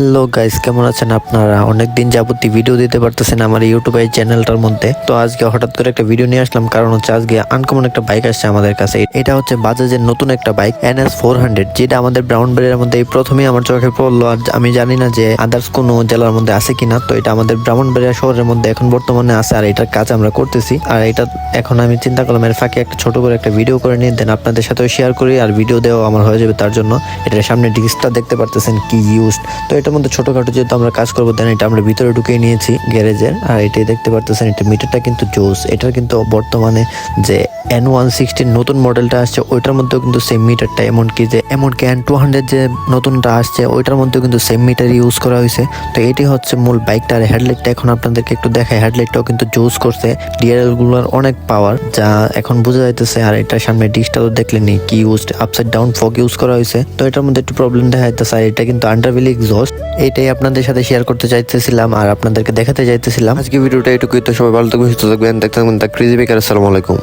Hello guys, কেমন আছেন আপনারা? অনেকদিন যাবতী ভিডিও দিতে পারতেছেন আমার ইউটিউবে চ্যানেলটার মধ্যে। তো আজকে হঠাৎ করে একটা ভিডিও নিয়ে আসলাম, কারণ হচ্ছে আজকে আনকমন একটা বাইক আসছে আমাদের কাছে। এটা হচ্ছে বাজাজের নতুন একটা বাইক এনএস ফোর হান্ড্রেড যেটা আমাদের ব্রাউন বেড়ের মধ্যে প্রথমেই আমার চোখে পড়ল। আর আমি জানি না যে আদার্স কোনো জেলার মধ্যে আছে কিনা, তো এটা আমাদের ব্রাহ্মণ বেড়িয়া শহরের মধ্যে এখন বর্তমানে আছে, আর এটার কাজ আমরা করতেছি। আর এটা এখন আমি চিন্তা করলাম, এর ফাঁকে একটা ছোট করে একটা ভিডিও করে নিয়ে দেন আপনাদের সাথেও শেয়ার করি, আর ভিডিও দেওয়া আমার হয়ে যাবে তার জন্য। এটার সামনে ডিস্কটা দেখতে পারতেছেন কি ইউজ তো এটার মধ্যে ছোটখাটো যেহেতু আমরা কাজ করব দেন এটা আমরা ভিতরে ঢুকিয়ে নিয়েছি গ্যারেজের। আর এটাই দেখতে পারতেছেন, এটা মিটারটা কিন্তু জোস। এটার কিন্তু বর্তমানে যে এন ওয়ান সিক্সটির নতুন মডেলটা আসছে, ওইটার মধ্যেও কিন্তু সেম মিটারটা। এমনকি যে, এমনকি এন টু হান্ড্রেড যে নতুনটা আসছে, ওইটার মধ্যেও কিন্তু সেম মিটার ইউজ করা হয়েছে। তো এটি হচ্ছে মূল বাইকটার হেডলাইটটা এখন আপনাদেরকে একটু দেখায় হেডলাইটটাও কিন্তু জোস করছে। ডিআরএলগুলোর অনেক পাওয়ার যা এখন বোঝা যাইতেছে। আর এটার সামনে ডিসটাও দেখলেনি কি use upside down fog use করা হয়েছে। তো এটার মধ্যে একটু প্রবলেম দেখা যাইতেছে। আর এটা কিন্তু আন্ডারভিল এক্সস্ট এইটাই আপনাদের সাথে শেয়ার করতে চাইতেছিলাম আর আপনাদেরকে দেখাতে চাইতেছিলাম। আজকে ভিডিওটা এটুকুই তো, সবাই ভালো থাকবেন, সুস্থ থাকবেন, দেখতে থাকবেন, তা ক্রিজি বেকার আসসালামু আলাইকুম।